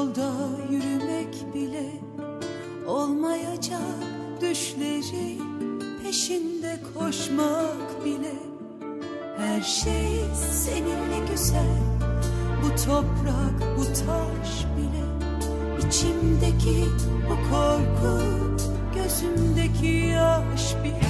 Yolda yürümek bile Olmayacak. Düşleri Peşinde koşmak bile Her şey seninle güzel. Bu toprak bu taş bile İçimdeki bu korku Gözümdeki yaş bile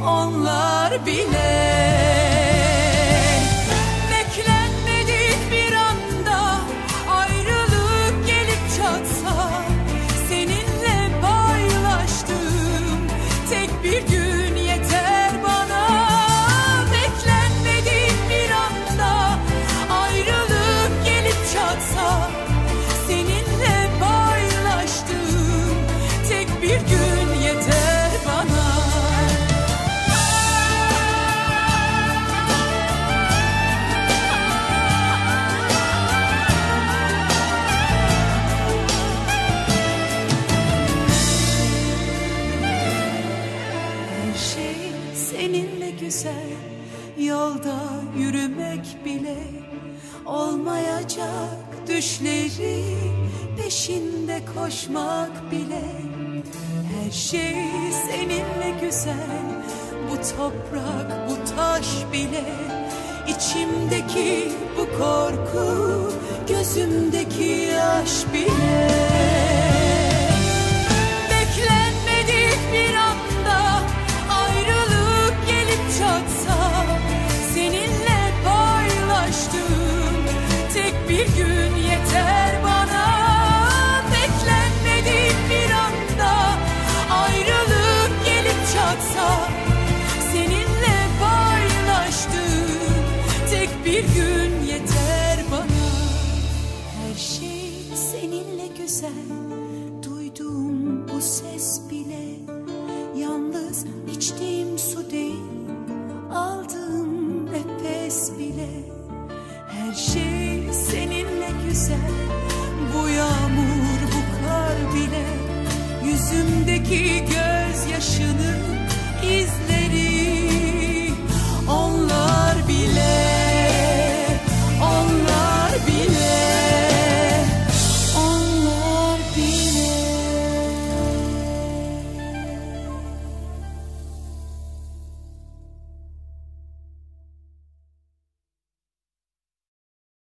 Onlar bile bile Olmayacak. Düşleri Peşinde koşmak bile. Her şey seninle güzel. Bu toprak bu taş bile. İçimdeki bu korku Gözümdeki yaş bile Bir gün yeter bana. Beklenmedik bir anda ayrılık gelip çatsa seninle paylaştım tek bir gün yeter bana. Her şey seninle güzel. Duyduğum bu ses bile güzel. Bu yağmur bu kar bile Yüzümdeki göz